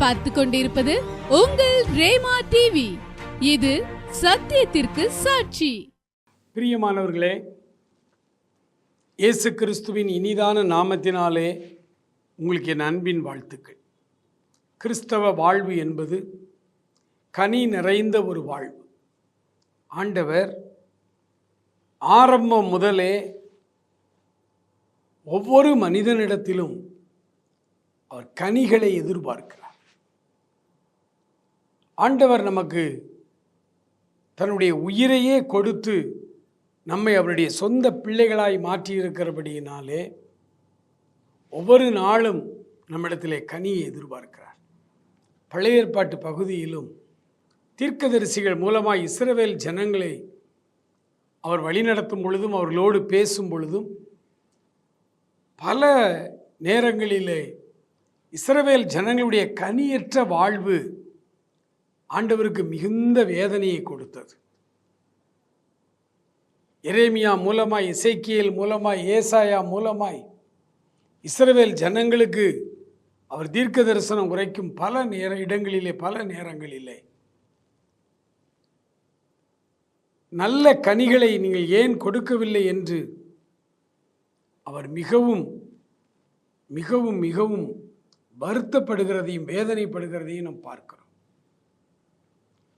பார்த்து கொண்டிருப்பது உங்கள் ரேமா டிவி இது சத்தியத்திற்கு சாட்சி. பிரியமானவர்களே இயேசு கிறிஸ்துவின் இனிதான நாமத்தினாலே உங்களுக்கு என் அன்பின் வாழ்த்துக்கள். கிறிஸ்தவ வாழ்வு என்பது கனி நிறைந்த ஒரு வாழ்வு. ஆண்டவர் ஆரம்பம் முதலே ஒவ்வொரு மனிதனிடத்திலும் அவர் கனிகளை எதிர்பார்க்க ஆண்டவர் நமக்கு தன்னுடைய உயிரையே கொடுத்து நம்மை அவருடைய சொந்த பிள்ளைகளாய் மாற்றியிருக்கிறபடியினாலே ஒவ்வொரு நாளும் நம்மிடத்திலே கனியை எதிர்பார்க்கிறார். பழைய ஏற்பாட்டு பகுதியிலும் தீர்க்கதரிசிகள் மூலமாக இஸ்ரவேல் ஜனங்களை அவர் வழிநடத்தும் பொழுதும் அவர்களோடு பேசும் பொழுதும் பல நேரங்களிலே இஸ்ரவேல் ஜனங்களுடைய கனியற்ற வாழ்வு ஆண்டவருக்கு மிகுந்த வேதனையை கொடுத்தது. எரேமியா மூலமாய் இசைக்கியல் மூலமாய் ஏசாயா மூலமாய் இஸ்ரவேல் ஜனங்களுக்கு அவர் தீர்க்க தரிசனம் உரைக்கும் பல நேர இடங்களிலே பல நேரங்களிலே. நல்ல கனிகளை நீங்கள் ஏன் கொடுக்கவில்லை என்று அவர் மிகவும் மிகவும் மிகவும் வருத்தப்படுகிறதையும் வேதனைப்படுகிறதையும் நாம் பார்க்கிறோம்.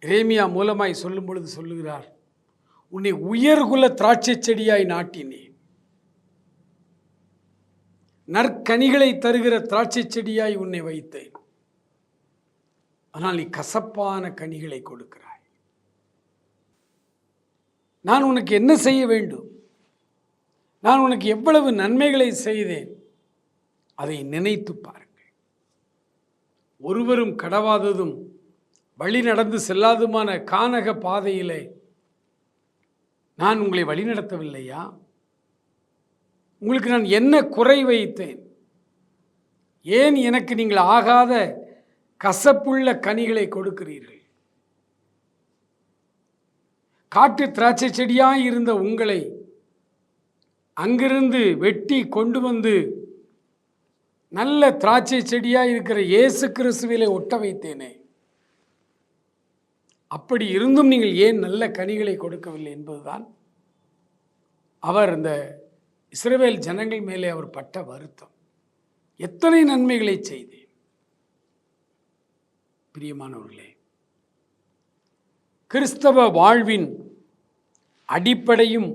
ரேமியா மூலமாய் சொல்லும் பொழுது சொல்லுகிறார் உன்னை உயர்குல திராட்சை செடியாய் நாட்டினேன். நற்கனிகளை தருகிற திராட்சை செடியாய் உன்னை வைத்தேன். ஆனால் நீ கசப்பான கனிகளை கொடுக்கிறாய். நான் உனக்கு என்ன செய்ய வேண்டும்? நான் உனக்கு எவ்வளவு நன்மைகளை செய்தேன்? அதை நினைத்து பாருங்கள். ஒருவரும் கடவாததும் வழி நடந்து செல்லாதுமான கானக பாதையிலே நான் உங்களை வழிநடத்தவில்லையா உங்களுக்கு நான் என்ன குறை வைத்தேன்? ஏன் எனக்கு நீங்கள் ஆகாத கசப்புள்ள கனிகளை கொடுக்கிறீர்கள்? காட்டு திராட்சை செடியாக இருந்த உங்களை அங்கிருந்து வெட்டி கொண்டு வந்து நல்ல திராட்சை செடியாக இருக்கிற இயேசு கிறிஸ்துவிலே ஒட்ட வைத்தேனே. அப்படி இருந்தும் நீங்கள் ஏன் நல்ல கனிகளை கொடுக்கவில்லை என்பதுதான் அவர் இந்த இஸ்ரவேல் ஜனங்கள் மேலே அவர் பட்ட வருத்தம். எத்தனை நன்மைகளை செய்தேன். பிரியமானவர்களே கிறிஸ்தவ வாழ்வின் அடிப்படையும்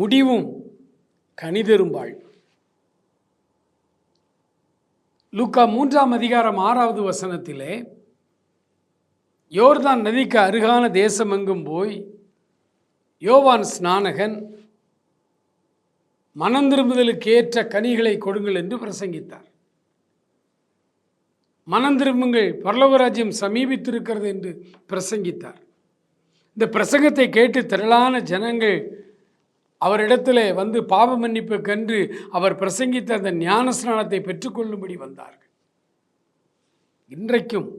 முடிவும் கணிதரும் வாழ்வு. லூக்கா மூன்றாம் அதிகாரம் ஆறாவது வசனத்திலே யோர்தான் நதிக்கு அருகான தேசமெங்கும் போய் யோவான் ஸ்நானகன் மனம் திரும்புதலுக்கு ஏற்ற கனிகளை கொடுங்கள் என்று பிரசங்கித்தார். மனம் திரும்புங்கள் பரலோகராஜ்யம் சமீபித்திருக்கிறது என்று பிரசங்கித்தார். இந்த பிரசங்கத்தை கேட்டு திரளான ஜனங்கள் அவரிடத்தில் வந்து பாவ மன்னிப்பு கண்டு அவர் பிரசங்கித்த அந்த ஞான ஸ்நானத்தை பெற்றுக்கொள்ளும்படி வந்தார்கள். இன்றைக்கும்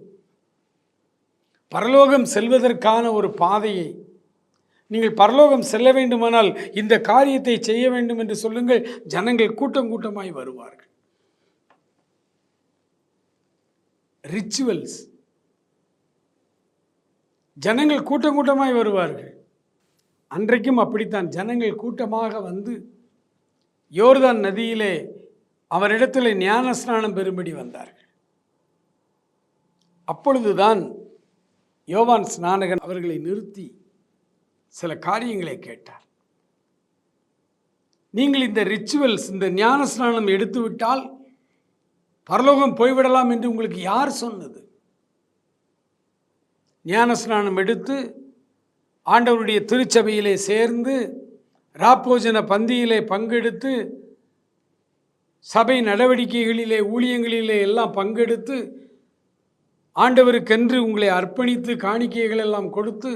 பரலோகம் செல்வதற்கான ஒரு பாதையை. நீங்கள் பரலோகம் செல்ல வேண்டுமானால் இந்த காரியத்தை செய்ய வேண்டும் என்று சொல்லுங்கள். ஜனங்கள் கூட்டம் கூட்டமாய் வருவார்கள். ரிச்சுவல்ஸ் ஜனங்கள் கூட்டம் கூட்டமாய் வருவார்கள். அன்றைக்கும் அப்படித்தான். ஜனங்கள் கூட்டமாக வந்து யோர்தான் நதியிலே அவரிடத்தில் ஞான ஸ்நானம் பெறும்படி வந்தார்கள். அப்பொழுதுதான் யோவான் ஸ்நானகன் அவர்களை நிறுத்தி சில காரியங்களை கேட்டார். நீங்கள் இந்த ரிச்சுவல்ஸ் இந்த ஞான ஸ்நானம் எடுத்துவிட்டால் பரலோகம் போய்விடலாம் என்று உங்களுக்கு யார் சொன்னது? ஞான ஸ்நானம் எடுத்து ஆண்டவருடைய திருச்சபையிலே சேர்ந்து ராப்போஜன பந்தியிலே பங்கெடுத்து சபை நடவடிக்கைகளிலே ஊழியங்களிலே எல்லாம் பங்கெடுத்து ஆண்டவருக்கென்று உங்களை அர்ப்பணித்து காணிக்கைகள் எல்லாம் கொடுத்து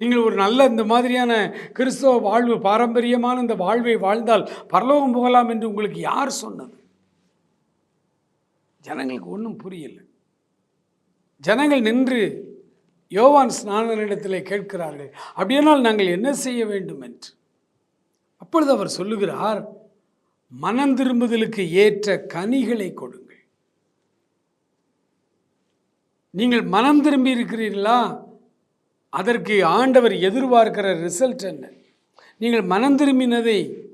நீங்கள் ஒரு நல்ல இந்த மாதிரியான கிறிஸ்தவ வாழ்வு பாரம்பரியமான இந்த வாழ்வை வாழ்ந்தால் பரலோகம் போகலாம் என்று உங்களுக்கு யார் சொன்னது? ஜனங்களுக்கு ஒன்றும் புரியலை. ஜனங்கள் நின்று யோவான் ஸ்நானனிடத்தில் கேட்கிறார்கள் அப்படியானால் நாங்கள் என்ன செய்ய வேண்டும்? என்று. அப்பொழுது அவர் சொல்லுகிறார் மனம் திரும்புதலுக்கு ஏற்ற கனிகளை கொடுங்க நீங்கள் மனம் திரும்பி இருக்கிறீர்களா? அதற்கு ஆண்டவர் எதிர்பார்க்கிற ரிசல்ட் என்ன? நீங்கள் மனம் திரும்பினதை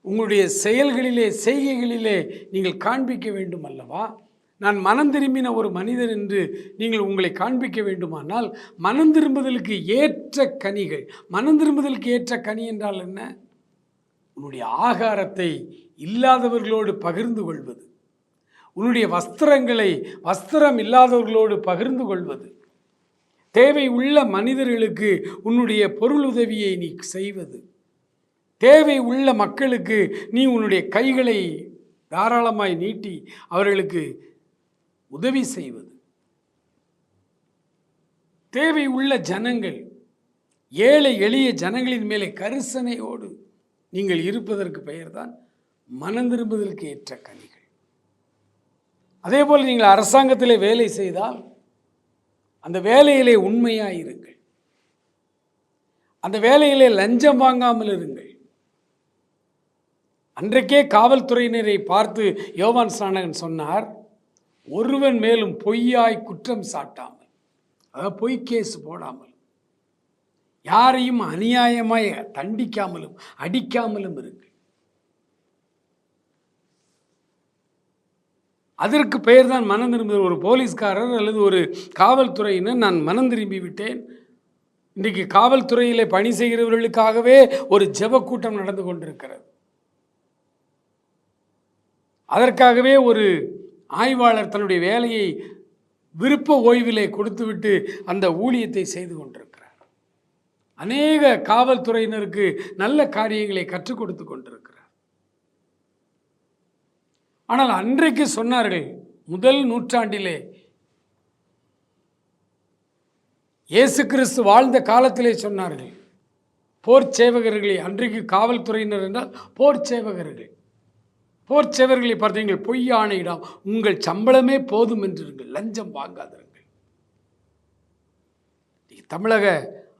உங்களுடைய செயல்களிலே செய்கைகளிலே நீங்கள் காண்பிக்க வேண்டும் அல்லவா? நான் மனம் திரும்பின ஒரு மனிதர் என்று நீங்கள் உங்களை காண்பிக்க வேண்டுமானால் மனம் திரும்புதலுக்கு ஏற்ற கனிகள் மனம் திரும்புதலுக்கு ஏற்ற கனி என்றால் என்ன? உன்னுடைய ஆகாரத்தை இல்லாதவர்களோடு பகிர்ந்து கொள்வது. உன்னுடைய வஸ்திரங்களை வஸ்திரம் இல்லாதவர்களோடு பகிர்ந்து கொள்வது. தேவை உள்ள மனிதர்களுக்கு உன்னுடைய பொருள் உதவியை நீ செய்வது. தேவை உள்ள மக்களுக்கு நீ உன்னுடைய கைகளை தாராளமாய் நீட்டி அவர்களுக்கு உதவி செய்வது. தேவை உள்ள ஜனங்கள் ஏழை எளிய ஜனங்களின் மேலே கரிசனையோடு நீங்கள் இருப்பதற்கு பெயர்தான் மனந்திரும்புதலுக்கு ஏற்ற கனிகள். அதே போல் நீங்கள் அரசாங்கத்திலே வேலை செய்தால் அந்த வேலையிலே உண்மையாக இருங்கள். அந்த வேலையிலே லஞ்சம் வாங்காமல் இருங்கள். அன்றைக்கே காவல்துறையினரை பார்த்து யோவான் ஸ்நானகன் சொன்னார் ஒருவன் மேலும் பொய்யாய் குற்றம் சாட்டாமல் அதாவது பொய் கேஸ் போடாமல் யாரையும் அநியாயமாய் தண்டிக்காமலும் அடிக்காமலும் இருங்கள். அதற்கு பெயர் தான் மனம் திரும்புதல். ஒரு போலீஸ்காரர் அல்லது ஒரு காவல்துறையினர் நான் மனம் திரும்பி விட்டேன். இன்றைக்கு காவல்துறையில் பணி செய்கிறவர்களுக்காகவே ஒரு ஜெப கூட்டம் நடந்து கொண்டிருக்கிறது. அதற்காகவே ஒரு ஆய்வாளர் தன்னுடைய வேலையை விருப்ப ஓய்விலே கொடுத்துவிட்டு அந்த ஊழியத்தை செய்து கொண்டிருக்கிறார். அநேக காவல்துறையினருக்கு நல்ல காரியங்களை கற்றுக் கொடுத்து கொண்டிருக்கிறார். ஆனால் அன்றைக்கு சொன்னார்கள் முதல் நூற்றாண்டிலே இயேசு கிறிஸ்து வாழ்ந்த காலத்திலே சொன்னார்கள் போர் சேவகர்களை அன்றைக்கு காவல்துறையினர் என்றால் போர் சேவகர்கள். போர் சேவர்களை பார்த்தீங்கள் பொய் ஆணையிடம் உங்கள் சம்பளமே போதும் என்றிருங்கள் லஞ்சம் வாங்காதிருங்கள். தமிழக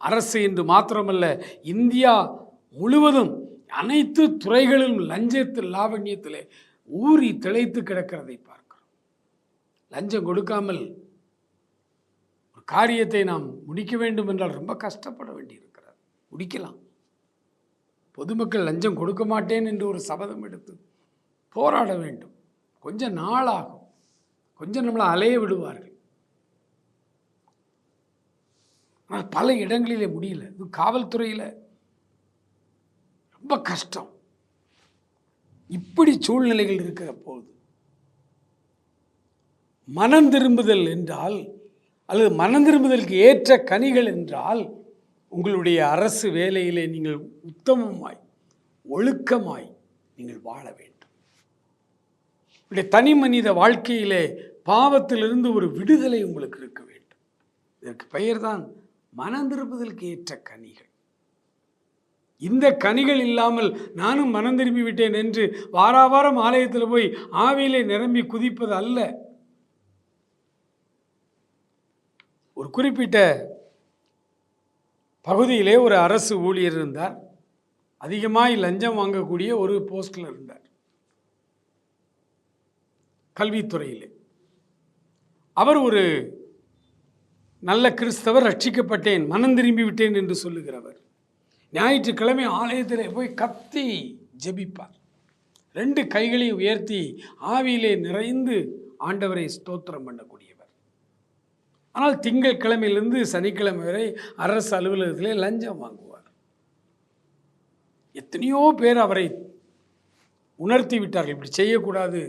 அரசு என்று மாத்திரமல்ல இந்தியா முழுவதும் அனைத்து துறைகளிலும் லஞ்சத்தில் லாவண்யத்திலே ஊறி திளைத்து கிடக்கிறதை பார்க்கிறோம். லஞ்சம் கொடுக்காமல் ஒரு காரியத்தை நாம் முடிக்க வேண்டும் என்றால் ரொம்ப கஷ்டப்பட வேண்டியிருக்கிறார் முடிக்கலாம். பொதுமக்கள் லஞ்சம் கொடுக்க மாட்டேன் என்று ஒரு சபதம் எடுத்து போராட வேண்டும். கொஞ்சம் நாளாகும். கொஞ்சம் நம்மளை அலைய விடுவார்கள். ஆனால் பல இடங்களிலே முடியல. இது காவல்துறையில் ரொம்ப கஷ்டம். இப்படி சூழ்நிலைகள் இருக்கிற போது மனம் திரும்புதல் என்றால் அல்லது மனம் திரும்புதலுக்கு ஏற்ற கனிகள் என்றால் உங்களுடைய அரசு வேலையிலே நீங்கள் உத்தமமாய் ஒழுக்கமாய் நீங்கள் வாழ வேண்டும். உங்களுடைய தனி மனித வாழ்க்கையிலே பாவத்திலிருந்து ஒரு விடுதலை உங்களுக்கு இருக்க வேண்டும். இதற்கு பெயர்தான் மனம் திரும்புதலுக்கு ஏற்ற கனிகள். இந்த கனிகள் இல்லாமல் நானும் மனம் திரும்பி விட்டேன் என்று வாராவாரம் ஆலயத்தில் போய் ஆவியிலே நிரம்பி குதிப்பது அல்ல. ஒரு குறிப்பிட்ட பகுதியிலே ஒரு அரசு ஊழியர் இருந்தார். அதிகமாய் லஞ்சம் வாங்கக்கூடிய ஒரு போஸ்டில் இருந்தார். கல்வித்துறையிலே. அவர் ஒரு நல்ல கிறிஸ்தவர் ரட்சிக்கப்பட்டேன் மனம் திரும்பி விட்டேன் என்று சொல்லுகிறவர். ஞாயிற்றுக்கிழமை ஆலயத்தில் போய் கத்தி ஜெபிப்பார். ரெண்டு கைகளையும் உயர்த்தி ஆவியிலே நிறைந்து ஆண்டவரை ஸ்தோத்திரம் பண்ணக்கூடியவர். ஆனால் திங்கட்கிழமையிலிருந்து சனிக்கிழமை வரை அரசு அலுவலகத்திலே லஞ்சம் வாங்குவார். எத்தனையோ பேர் அவரை உணர்த்தி விட்டார்கள். இப்படி செய்யக்கூடாது.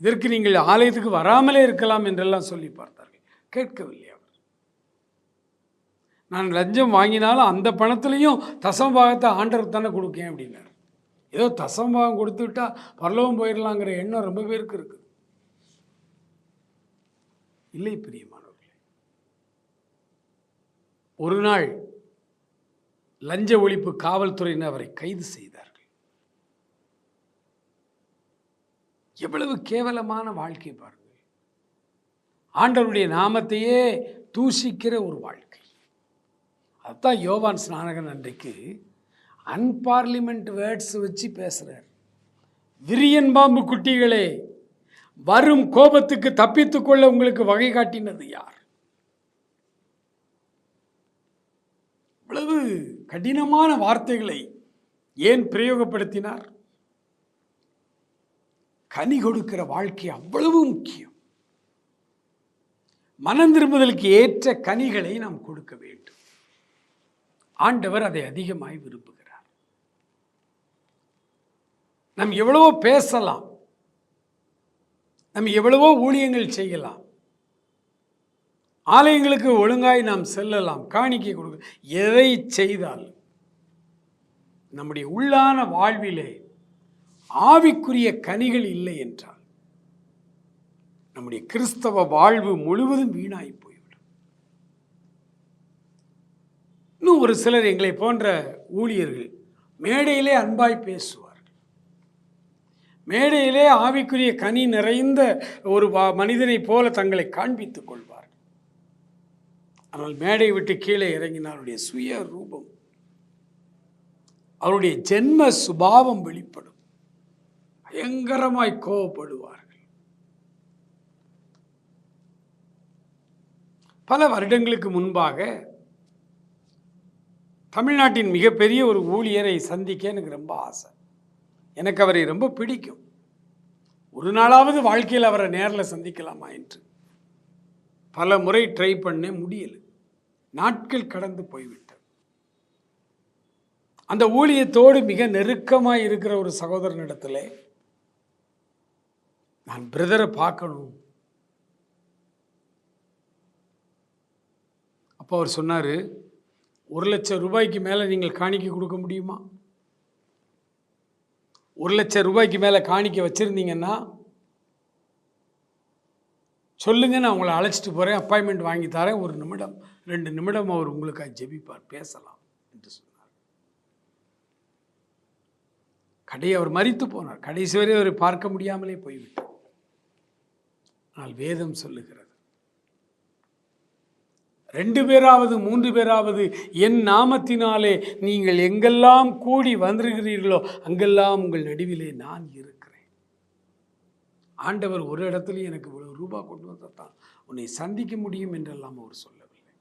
இதற்கு நீங்கள் ஆலயத்துக்கு வராமலே இருக்கலாம் என்றெல்லாம் சொல்லி பார்த்தார்கள். கேட்கவில்லை நான் லஞ்சம் வாங்கினாலும் அந்த பணத்துலேயும் தசம்பாகத்தை ஆண்டவர் தானே கொடுக்கேன் அப்படின்னார். ஏதோ தசம்பாகம் கொடுத்து விட்டால் பரலோகம் போயிடலாங்கிற எண்ணம் ரொம்ப பேருக்கு இருக்குது இல்லை பிரியமானவர்களே ஒரு நாள் லஞ்ச ஒழிப்பு காவல்துறையினர் அவரை கைது செய்தார்கள். எவ்வளவு கேவலமான வாழ்க்கை பாருங்கள். ஆண்டவருடைய நாமத்தையே தூஷிக்கிற ஒரு வாழ்க்கை. அதுதான் யோவான் ஸ்நானகன் அன்றைக்கு அன்பார்லிமெண்ட் வேர்ட்ஸ் வச்சு பேசுகிறார் விரியன் பாம்பு குட்டிகளே வரும் கோபத்துக்கு தப்பித்துக்கொள்ள உங்களுக்கு வகை காட்டினது யார்? இவ்வளவு கடினமான வார்த்தைகளை ஏன் பிரயோகப்படுத்தினார்? கனி கொடுக்கிற வாழ்க்கை அவ்வளவு முக்கியம். மனம் திரும்புதலுக்கு ஏற்ற கனிகளை நாம் கொடுக்க வேண்டும். ஆண்டவர் அதை அதிகமாய் விரும்புகிறார். நாம் எவ்வளவோ பேசலாம். நம்ம எவ்வளவோ ஊழியங்கள் செய்யலாம். ஆலயங்களுக்கு ஒழுங்காய் நாம் செல்லலாம் காணிக்கை கொடுக்க எதை செய்தால் நம்முடைய உள்ளான வாழ்விலே ஆவிக்குரிய கனிகள் இல்லை என்றால் நம்முடைய கிறிஸ்தவ வாழ்வு முழுவதும் வீணாய் இன்னும் ஒரு சிலர் எங்களை போன்ற ஊழியர்கள் மேடையிலே அன்பாய் பேசுவார்கள். மேடையிலே ஆவிக்குரிய கனி நிறைந்த ஒரு மனிதனைப் போல தங்களை காண்பித்துக் கொள்வார்கள். ஆனால் மேடை விட்டு கீழே இறங்கினால் அவருடைய சுய ரூபம் அவருடைய ஜென்ம சுபாவம் வெளிப்படும். பயங்கரமாய் கோபப்படுவார்கள் பல வருடங்களுக்கு முன்பாக தமிழ்நாட்டின் மிகப்பெரிய ஒரு ஊழியரை சந்திக்க எனக்கு ரொம்ப ஆசை. எனக்கு அவரை ரொம்ப பிடிக்கும். ஒரு நாளாவது வாழ்க்கையில் அவரை நேரில் சந்திக்கலாமா என்று. பல முறை ட்ரை பண்ண முடியல. நாட்கள் கடந்து போய்விட்டது. அந்த ஊழியத்தோடு மிக நெருக்கமாக இருக்கிற ஒரு சகோதரனிடத்தில் நான் பிரதரை பார்க்கணும். அப்போ அவர் சொன்னார் ஒரு லட்சம் ரூபாய்க்கு மேலே நீங்கள் காணிக்க கொடுக்க முடியுமா? ஒரு லட்சம் ரூபாய்க்கு மேலே காணிக்க வச்சுருந்தீங்கன்னா சொல்லுங்க நான் உங்களை அழைச்சிட்டு போகிறேன் அப்பாயின்மெண்ட் வாங்கி தரேன் ஒரு நிமிடம் ரெண்டு நிமிடம் அவர் உங்களுக்காக ஜெபிப்பார் பேசலாம் என்று சொன்னார். கடை அவர் மறித்து போனார். கடைசி வரை அவரை பார்க்க முடியாமலே போய்விட்டார் ஆனால் வேதம் சொல்லுகிறார் ரெண்டு பேராவது மூன்று பேராவது என் நாமத்தினாலே நீங்கள் எங்கெல்லாம் கூடி வந்திருக்கிறீர்களோ அங்கெல்லாம் உங்கள் நடுவிலே நான் இருக்கிறேன். ஆண்டவர் ஒரு இடத்துலையும் எனக்கு இவ்வளவு ரூபாய் கொண்டு வந்ததான் உன்னை சந்திக்க முடியும் என்றெல்லாம் அவர் சொல்லவில்லை.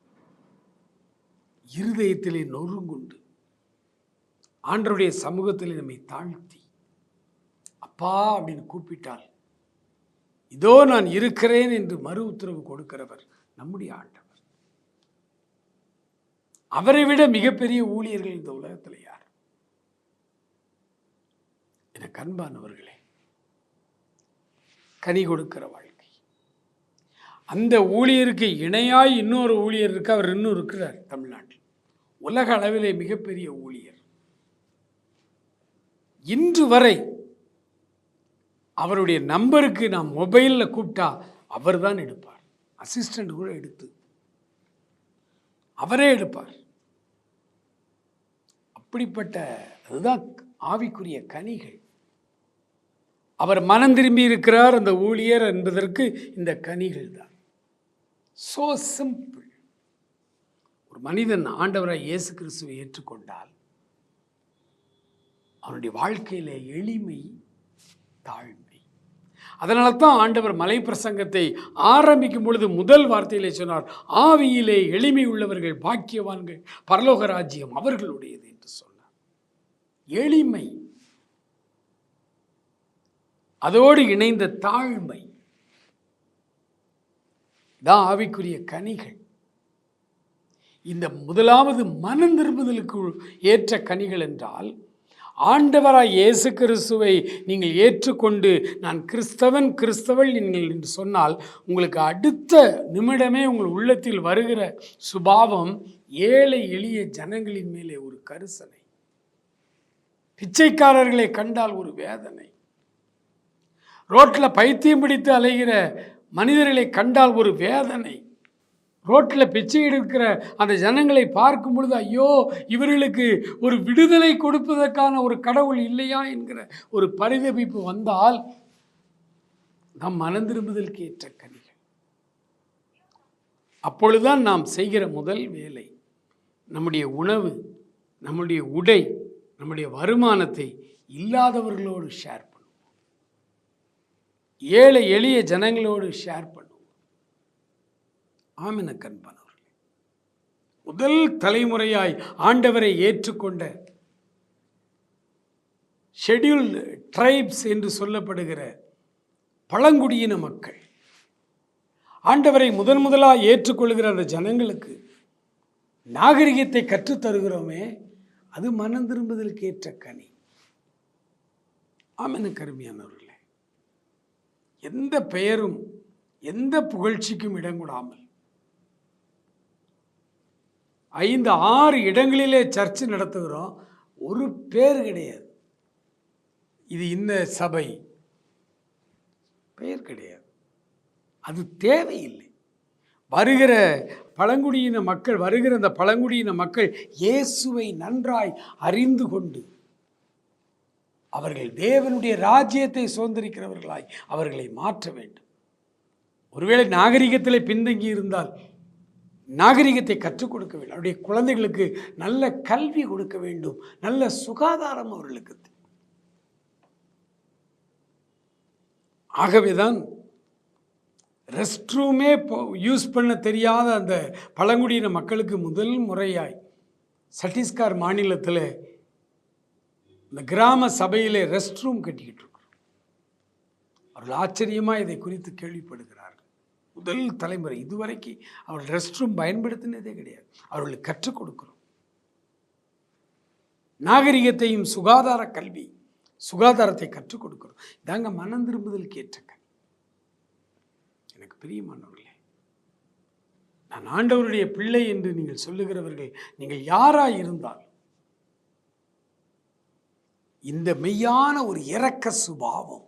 இருதயத்திலே நொறுங்குண்டு. ஆண்டருடைய சமூகத்தில் நம்மை தாழ்த்தி அப்பா அப்படின்னு கூப்பிட்டால் இதோ நான் இருக்கிறேன் என்று மறு உத்தரவு கொடுக்கிறவர் நம்முடைய ஆண்டவர். அவரை விட மிகப்பெரிய ஊழியர்கள் இந்த உலகத்தில் யார்? எனக்கு அன்பானவர்களே கனி கொடுக்கிற வாழ்க்கை. அந்த ஊழியருக்கு இணையாய் இன்னொரு ஊழியர் இருக்கு அவர் இன்னும் இருக்கிறார் தமிழ்நாட்டில். உலக அளவிலே மிகப்பெரிய ஊழியர். இன்று வரை அவருடைய நம்பருக்கு நான் மொபைலில் கூப்பிட்டா அவர் தான் எடுப்பார். அசிஸ்டண்ட் கூட எடுத்து அவரே எடுப்பார். அப்படிப்பட்ட அதுதான் ஆவிக்குரிய கனிகள். அவர் மனம் திரும்பி இருக்கிறார் அந்த ஊழியர் என்பதற்கு இந்த கனிகள் தான். சோ சிம்பிள் ஒரு மனிதன் ஆண்டவராய் இயேசு கிறிஸ்துவை ஏற்றுக்கொண்டால் அவனுடைய வாழ்க்கையில் எளிமை தாழ்மை. அதனால தான் ஆண்டவர் மலை பிரசங்கத்தை ஆரம்பிக்கும் பொழுது முதல் வார்த்தையிலே சொன்னார் ஆவியிலே எளிமை உள்ளவர்கள் பாக்கியவான்கள் பரலோக ராஜ்யம் அவர்களுடையது எளிமை. அதோடு இணைந்த தாழ்மை. தான் ஆவிக்குரிய கனிகள். இந்த முதலாவது மனம் திரும்புதலுக்கு ஏற்ற கனிகள் என்றால் ஆண்டவராய் இயேசு கிறிஸ்துவை நீங்கள் ஏற்றுக்கொண்டு நான் கிறிஸ்தவன் கிறிஸ்தவள் நீங்கள் என்று சொன்னால் உங்களுக்கு அடுத்த நிமிடமே உங்கள் உள்ளத்தில் வருகிற சுபாவம் ஏழை எளிய ஜனங்களின் மேலே ஒரு கரிசனை. பிச்சைக்காரர்களை கண்டால் ஒரு வேதனை. ரோட்டில் பைத்தியம் பிடித்து அலைகிற மனிதர்களை கண்டால் ஒரு வேதனை. ரோட்டில் பிச்சை எடுக்கிற அந்த ஜனங்களை பார்க்கும் பொழுது ஐயோ இவர்களுக்கு ஒரு விடுதலை கொடுப்பதற்கான ஒரு கடவுள் இல்லையா என்கிற ஒரு பரிதவிப்பு வந்தால் நம் மனம் திரும்புதலுக்கு ஏற்ற கனிகள். அப்பொழுதுதான் நாம் செய்கிற முதல் வேலை நம்முடைய உணவு நம்முடைய உடை நம்முடைய வருமானத்தை இல்லாதவர்களோடு ஷேர் பண்ணுவோம். ஏழை எளிய ஜனங்களோடு ஷேர் பண்ணுவோம். ஆமின கண்பானவர்களே முதல் தலைமுறையாய் ஆண்டவரை ஏற்றுக்கொண்ட ஷெட்யூல்டு ட்ரைப்ஸ் என்று சொல்லப்படுகிற பழங்குடியின மக்கள் ஆண்டவரை முதன் முதலாக ஏற்றுக்கொள்கிற அந்த ஜனங்களுக்கு நாகரிகத்தை கற்றுத் தருகிறோமே அது மனம் திரும்புதலுக்கு ஏற்ற கனி ஆமென கருமையானவர்களே எந்த பெயரும் எந்த புகழ்ச்சிக்கும் இடம் கொடாமல். ஐந்து ஆறு இடங்களிலே சர்ச்சு நடத்துகிறோம். ஒரு பேர் கிடையாது. இது இந்த சபை. பெயர் கிடையாது. அது தேவையில்லை. வருகிற பழங்குடியின மக்கள் வருகிற அந்த பழங்குடியின மக்கள் இயேசுவை நன்றாய் அறிந்து கொண்டு அவர்கள் தேவனுடைய ராஜ்யத்தை சுதந்திரிக்கிறவர்களாய் அவர்களை மாற்ற வேண்டும். ஒருவேளை நாகரிகத்தில் பின்தங்கி இருந்தால் நாகரிகத்தை கற்றுக் கொடுக்க வேண்டும். அவருடைய குழந்தைகளுக்கு நல்ல கல்வி கொடுக்க வேண்டும். நல்ல சுகாதாரம் அவர்களுக்கு ஆகவேதான் ரெஸ்ட் ரூமே யூஸ் பண்ண தெரியாத அந்த பழங்குடியின மக்களுக்கு முதல் முறையாய் சட்டீஸ்கர் மாநிலத்தில் இந்த கிராம சபையில் ரெஸ்ட் ரூம் கட்டிக்கிட்டு இருக்கிறோம். அவர்கள் ஆச்சரியமாக இதை குறித்து கேள்விப்படுகிறார்கள். முதல் தலைமுறை இதுவரைக்கும் அவர்கள் ரெஸ்ட் ரூம் பயன்படுத்தினதே கிடையாது. அவர்களுக்கு கற்றுக் கொடுக்குறோம். நாகரிகத்தையும் சுகாதார கல்வி சுகாதாரத்தை கற்றுக் கொடுக்குறோம். இதாங்க மனம் திரும்புதலுக்கு ஏற்ற எனக்கு பிரியமானவர்களே நான் ஆண்டவருடைய பிள்ளை என்று நீங்கள் சொல்லுகிறவர்கள் நீங்கள் யாராய் இருந்தால் இந்த மெய்யான ஒரு இரக்க சுபாவம்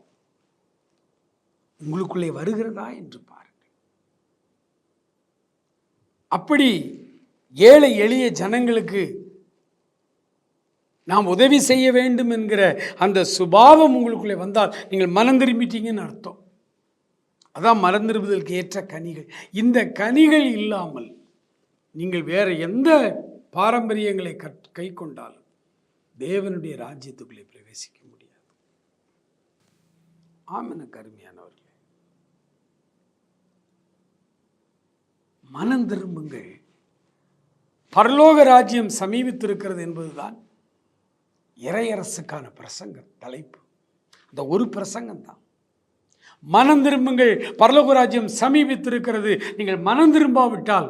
உங்களுக்குள்ளே வருகிறதா என்று பாருங்கள். அப்படி ஏழை எளிய ஜனங்களுக்கு நாம் உதவி செய்ய வேண்டும் என்கிற அந்த சுபாவம் உங்களுக்குள்ளே வந்தால் நீங்கள் மனம் திரும்பிட்டீங்கன்னு அர்த்தம். அதான் மனம் ஏற்ற கனிகள். இந்த கனிகள் இல்லாமல் நீங்கள் வேறு எந்த பாரம்பரியங்களை கற் கை கொண்டாலும் தேவனுடைய ராஜ்யத்துக்குள்ளே பிரவேசிக்க முடியாது. ஆமென கருமையானவர்களே மனம் திரும்புங்கள். பரலோக ராஜ்யம் சமீபித்திருக்கிறது என்பதுதான் இறையரசுக்கான பிரசங்கம் தலைப்பு. அந்த ஒரு பிரசங்கம் தான் மனம் திரும்புங்கள். பரலோகராஜ்யம் சமீபித்திருக்கிறது. நீங்கள் மனம் திரும்பாவிட்டால்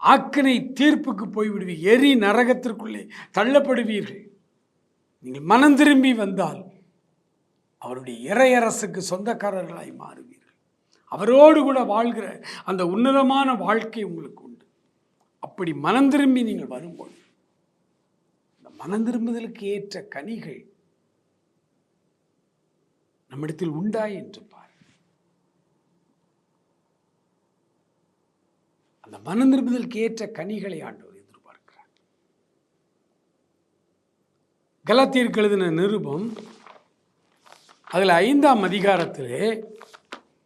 ஆக்கினை தீர்ப்புக்கு போய்விடுவீர் எரி நரகத்திற்குள்ளே தள்ளப்படுவீர்கள். நீங்கள் மனம் திரும்பி வந்தால் அவருடைய இறையரசுக்கு சொந்தக்காரர்களாய் மாறுவீர்கள். அவரோடு கூட வாழ்கிற அந்த உன்னதமான வாழ்க்கை உங்களுக்கு உண்டு. அப்படி மனம் திரும்பி நீங்கள் வரும்போது இந்த மனம் திரும்புதலுக்கு ஏற்ற கனிகள் நம்மிடத்தில் உண்டா என்று பார். அந்த மன திரும்புதலுக்கு ஏற்ற கனிகளை ஆண்டவர் எதிர்பார்க்கிறார். கலாத்தியருக்கு எழுதின நிருபம் அதில் ஐந்தாம் அதிகாரத்திலே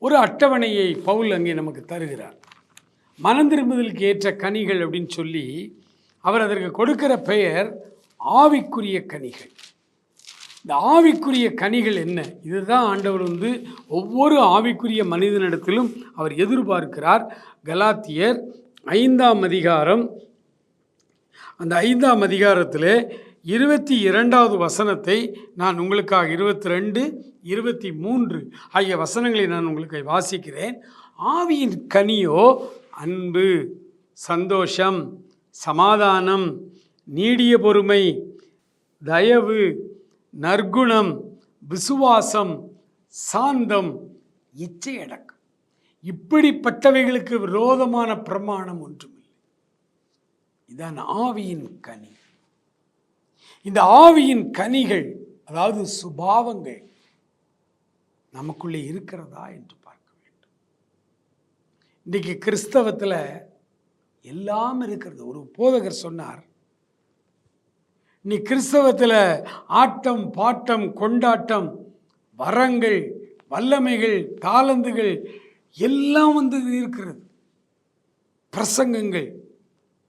ஒரு அட்டவணையை பவுல் அங்கே நமக்கு தருகிறார். மனம் திரும்புதலுக்கு ஏற்ற கனிகள் அப்படின்னு சொல்லி அவர் அதற்கு கொடுக்கிற பெயர் ஆவிக்குரிய கனிகள். இந்த ஆவிக்குரிய கனிகள் என்ன? இதுதான் ஆண்டவர் வந்து ஒவ்வொரு ஆவிக்குரிய மனிதனிடத்திலும் அவர் எதிர்பார்க்கிறார். கலாத்தியர் ஐந்தாம் அதிகாரம். அந்த ஐந்தாம் அதிகாரத்தில் இருபத்தி இரண்டாவது வசனத்தை நான் உங்களுக்காக இருபத்தி ரெண்டு இருபத்தி மூன்று ஆகிய வசனங்களை நான் உங்களுக்கு வாசிக்கிறேன். ஆவியின் கனியோ அன்பு சந்தோஷம் சமாதானம் நீடிய பொறுமை தயவு நற்குணம் விசுவாசம் சாந்தம் இச்சையடக்கம். இப்படிப்பட்டவைகளுக்கு விரோதமான பிரமாணம் ஒன்றுமில்லை. இதான் ஆவியின் கனி. இந்த ஆவியின் கனிகள் அதாவது சுபாவங்கள் நமக்குள்ளே இருக்கிறதா என்று பார்க்க வேண்டும். இன்றைக்கி கிறிஸ்தவத்தில் எல்லாம் இருக்கிறது. ஒரு போதகர் சொன்னார் நீ கிறிஸ்தவத்தில் ஆட்டம் பாட்டம் கொண்டாட்டம் வரங்கள் வல்லமைகள் தாளந்துகள் எல்லாம் வந்து இருக்கிறது. பிரசங்கங்கள்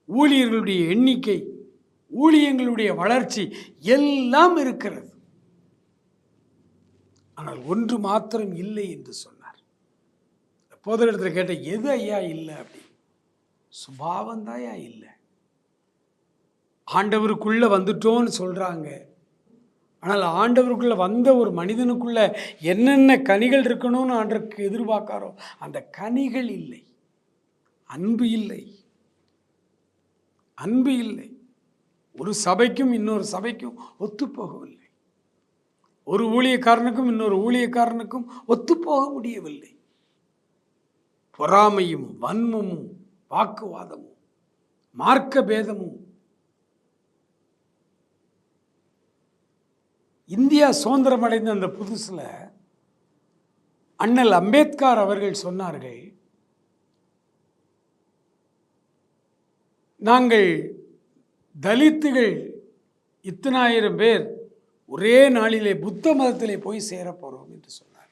ஊழியர்களுடைய எண்ணிக்கை ஊழியங்களுடைய வளர்ச்சி எல்லாம் இருக்கிறது. ஆனால் ஒன்று மாத்திரம் இல்லை என்று சொன்னார். போதரிடத்தில் கேட்ட எது ஐயா இல்லை? அப்படி. சுபாவந்தாயா இல்லை. ஆண்டவருக்குள்ளே வந்துட்டோன்னு சொல்கிறாங்க ஆனால் ஆண்டவருக்குள்ளே வந்த ஒரு மனிதனுக்குள்ள என்னென்ன கனிகள் இருக்கணும்னு ஆண்டருக்கு எதிர்பார்க்காரோ அந்த கனிகள் இல்லை. அன்பு இல்லை. அன்பு இல்லை. ஒரு சபைக்கும் இன்னொரு சபைக்கும் ஒத்துப்போகவில்லை. ஒரு ஊழியக்காரனுக்கும் இன்னொரு ஊழியக்காரனுக்கும் ஒத்துப்போக முடியவில்லை. பொறாமையும் வன்மமும் வாக்குவாதமும் மார்க்க பேதமும் இந்தியா சுதந்திரம் அடைந்த அந்த புதுசில் அண்ணல் அம்பேத்கர் அவர்கள் சொன்னார்கள் நாங்கள் தலித்துகள் இத்தனாயிரம் பேர் ஒரே நாளிலே புத்த மதத்திலே போய் சேரப் போகிறோம் என்று சொன்னார்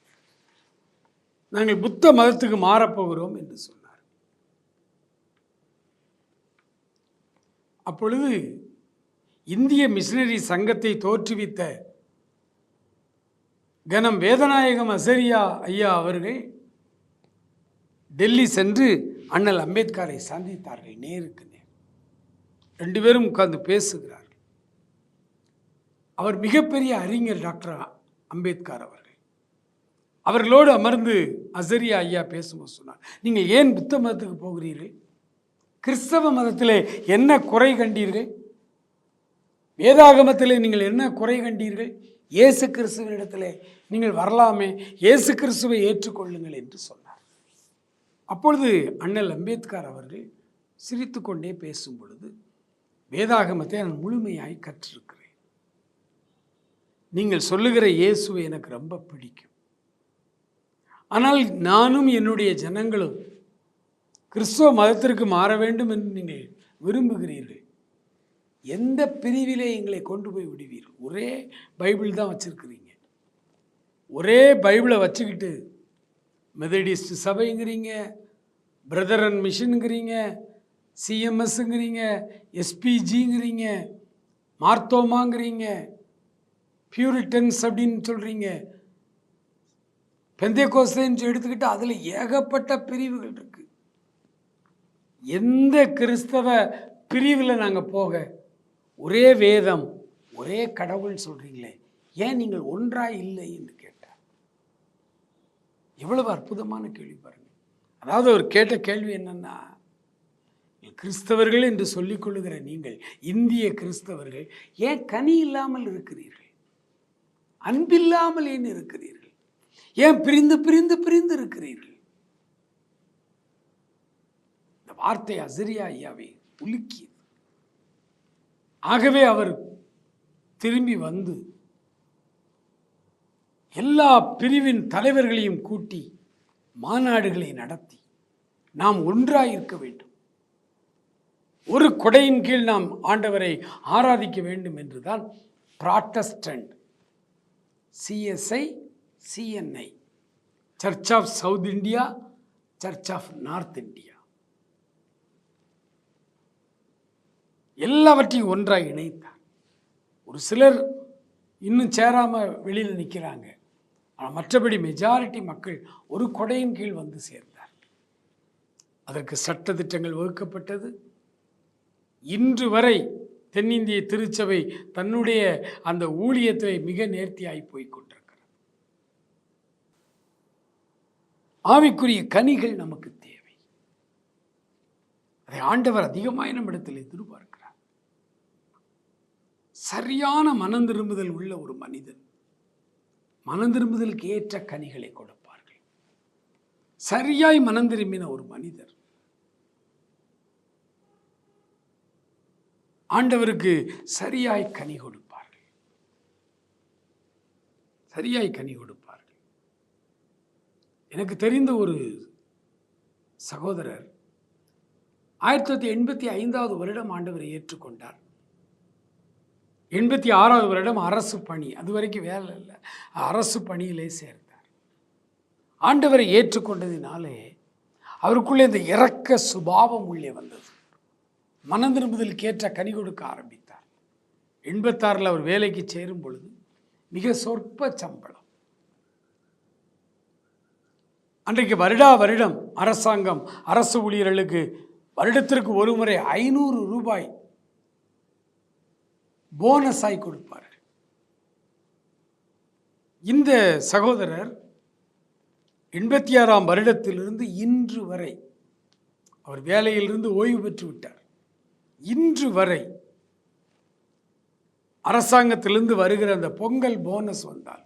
நாங்கள் புத்த மதத்துக்கு மாறப்போகிறோம் என்று சொன்னார் அப்பொழுது இந்திய மிஷினரி சங்கத்தை தோற்றுவித்த கனம் வேதநாயகம் அசரியா ஐயா அவர்கள் டெல்லி சென்று அண்ணல் அம்பேத்கரை சந்தித்தார்கள் நேருக்கு நேர். ரெண்டு பேரும் உட்கார்ந்து பேசுகிறார்கள். அவர் மிகப்பெரிய அறிஞர் டாக்டர் அம்பேத்கர் அவர்கள். அவர்களோடு அமர்ந்து அசரியா ஐயா பேசும்போது சொன்னார் நீங்கள் ஏன் புத்த மதத்துக்கு போகிறீர்கள்? கிறிஸ்தவ மதத்திலே என்ன குறை கண்டீர்கள்? வேதாகமத்திலே நீங்கள் என்ன குறை கண்டீர்கள்? இயேசு கிறிஸ்துவனிடத்திலே நீங்கள் வரலாமே இயேசு கிறிஸ்துவை ஏற்றுக்கொள்ளுங்கள் என்று சொன்னார். அப்பொழுது அண்ணல் அம்பேத்கர் அவர்கள் சிரித்துக்கொண்டே பேசும் பொழுது வேதாகமத்தை நான் முழுமையாய் கற்றிருக்கிறேன். நீங்கள் சொல்லுகிற இயேசுவை எனக்கு ரொம்ப பிடிக்கும். ஆனால் நானும் என்னுடைய ஜனங்களும் கிறிஸ்துவ மதத்திற்கு மாற வேண்டும் என்று நீங்கள் விரும்புகிறீர்கள். எந்த பிரிவிலே எங்களை கொண்டு போய் விடுவீர்கள்? ஒரே பைபிள் தான் வச்சுருக்கிறீங்க. ஒரே பைபிளை வச்சுக்கிட்டு மெதடிஸ்ட் சபைங்கிறீங்க பிரதர் அண்ட் மிஷனுங்கிறீங்க சிஎம்எஸ்ங்கிறீங்க எஸ்பிஜிங்கிறீங்க மார்த்தோமாங்கிறீங்க பியூரிட்டன்ஸ் அப்படின்னு சொல்கிறீங்க பெந்தேகோஸ்தேன்னு எடுத்துக்கிட்டு அதில் ஏகப்பட்ட பிரிவுகள் இருக்குது எந்த கிறிஸ்தவ பிரிவில் நாங்கள் போக ஒரே வேதம் ஒரே கடவுள் சொல்கிறீங்களே ஏன் நீங்கள் ஒன்றாக இல்லை என்று? எவ்வளவு அற்புதமான கேள்வி பாருங்கள் அதாவது அவர் கேட்ட கேள்வி என்னன்னா கிறிஸ்தவர்கள் என்று சொல்லிக் கொள்ளுகிற நீங்கள் இந்திய கிறிஸ்தவர்கள் ஏன் கனி இல்லாமல் இருக்கிறீர்கள்? அன்பில்லாமல் ஏன் இருக்கிறீர்கள்? ஏன் பிரிந்து பிரிந்து பிரிந்து இருக்கிறீர்கள்? இந்த வார்த்தை அசிரியா ஐயாவை உலுக்கியது. ஆகவே அவர் திரும்பி வந்து எல்லா பிரிவின் தலைவர்களையும் கூட்டி மாநாடுகளை நடத்தி நாம் ஒன்றாக இருக்க வேண்டும். ஒரு கொடையின் கீழ் நாம் ஆண்டவரை ஆராதிக்க வேண்டும் என்றுதான் Protestant CSI CNI church of South India church of North India. எல்லாவற்றையும் ஒன்றாக இணைத்தார். ஒரு சிலர் இன்னும் சேராமல் வெளியில் நிற்கிறாங்க. ஆனால் மற்றபடி மெஜாரிட்டி மக்கள் ஒரு கொடையின் கீழ் வந்து சேர்ந்தார். அதற்கு சட்ட திட்டங்கள் வகுக்கப்பட்டது இன்று வரை தென்னிந்திய திருச்சபை தன்னுடைய அந்த ஊழியத்தை மிக நேர்த்தியாகி போய்க் கொண்டிருக்கிறது. ஆவிக்குரிய கனிகள் நமக்கு தேவை. அதை ஆண்டவர் அதிகமாக நம்மிடத்தில் எதிர்பார்க்கிறார். சரியான மனம் திரும்புதல் உள்ள ஒரு மனிதன் மனந்திரும்புதலுக்கு ஏற்ற கனிகளை கொடுப்பார்கள். சரியாய் மனந்திரும்பின ஒரு மனிதர். ஆண்டவருக்கு சரியாய் கனி கொடுப்பார்கள். சரியாய் கனி கொடுப்பார்கள். எனக்கு தெரிந்த ஒரு சகோதரர் ஆயிரத்தி தொள்ளாயிரத்தி எண்பத்தி ஐந்தாவது வருடம் ஆண்டவரை ஏற்றுக்கொண்டார். எண்பத்தி ஆறாவது வருடம் அரசு பணி. அது வரைக்கும் வேலை இல்லை. அரசு பணியிலே சேர்ந்தார். ஆண்டவரை ஏற்றுக்கொண்டதினாலே அவருக்குள்ளே இந்த இறக்க சுபாவம் உள்ளே வந்தது. மனம் திரும்புதலுக்கு ஏற்ற கனி கொடுக்க ஆரம்பித்தார். எண்பத்தாறில் அவர் வேலைக்கு சேரும் பொழுது மிக சொற்ப சம்பளம். அன்றைக்கு வருடா வருடம் அரசாங்கம் அரசு ஊழியர்களுக்கு வருடத்திற்கு ஒரு முறை ஐநூறு ரூபாய் போனஸாய் கொடுப்பார்கள் இந்த சகோதரர் எண்பத்தி ஆறாம் வருடத்திலிருந்து இன்று வரை அவர் வேலையிலிருந்து ஓய்வு பெற்று விட்டார். இன்று வரை அரசாங்கத்திலிருந்து வருகிற அந்த பொங்கல் போனஸ் வந்தால்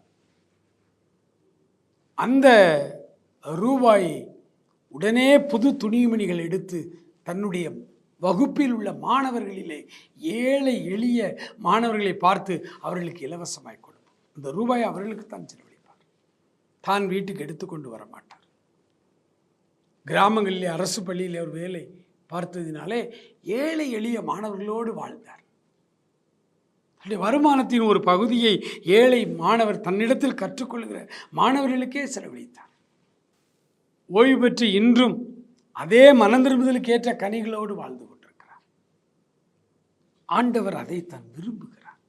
அந்த ரூபாயை உடனே புது துணிமணிகள் எடுத்து தன்னுடைய வகுப்பில் உள்ள மாணவர்களிலே ஏழை எளிய மாணவர்களை பார்த்து அவர்களுக்கு இலவசமாய் கொடுப்போம். அந்த ரூபாய் அவர்களுக்கு தான் செலவழிப்பார் தான் வீட்டுக்கு எடுத்துக்கொண்டு வர மாட்டார். கிராமங்களிலே அரசு பள்ளியில் ஒரு வேலை பார்த்ததினாலே ஏழை எளிய மாணவர்களோடு வாழ்ந்தார். வருமானத்தின் ஒரு பகுதியை ஏழை மாணவர் தன்னிடத்தில் கற்றுக்கொள்கிற மாணவர்களுக்கே செலவழித்தார். ஓய்வு பெற்று இன்றும் அதே மனந்திரும்புதலுக்கு ஏற்ற கனிகளோடு வாழ்ந்து ஆண்டவர் அதை தான் விரும்புகிறார்.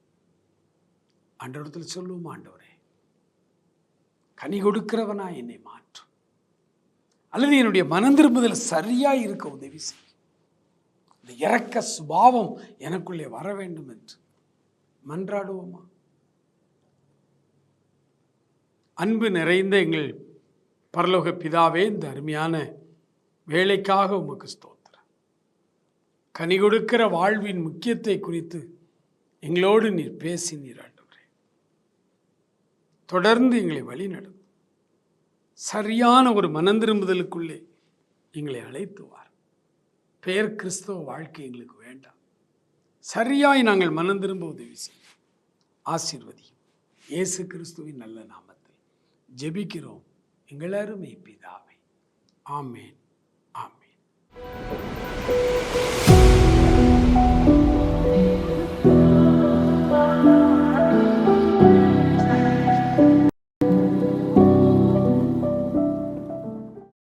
ஆண்டவரத்தில் சொல்லுவோம் ஆண்டவரே கனி கொடுக்கிறவனா என்னை மாற்றும் அல்லது என்னுடைய மனந்திரும்புதல் சரியாக இருக்க உதவி செய்யும் இந்த இறக்க சுபாவம் எனக்குள்ளே வர வேண்டும் என்று மன்றாடுவோமா? அன்பு நிறைந்த எங்கள் பரலோக பிதாவே இந்த அருமையான வேலைக்காக உமக்கு ஸ்தோ கனி கொடுக்கிற வாழ்வின் முக்கியத்தை குறித்து எங்களோடு நீர் பேசி நீர் ஆண்டவரே தொடர்ந்து எங்களை வழிநடத்தும் சரியான ஒரு மனந்திரும்புதலுக்குள்ளே எங்களை அழைத்துவார் பெயர் கிறிஸ்தவ வாழ்க்கை எங்களுக்கு வேண்டாம். சரியாய் நாங்கள் மனந்திரும்ப உதவி செய்யும் ஆசீர்வதி இயேசு கிறிஸ்துவின் நல்ல நாமத்தில் ஜெபிக்கிறோம். எங்கள் பிதாவை. ஆமேன். ஆமேன்.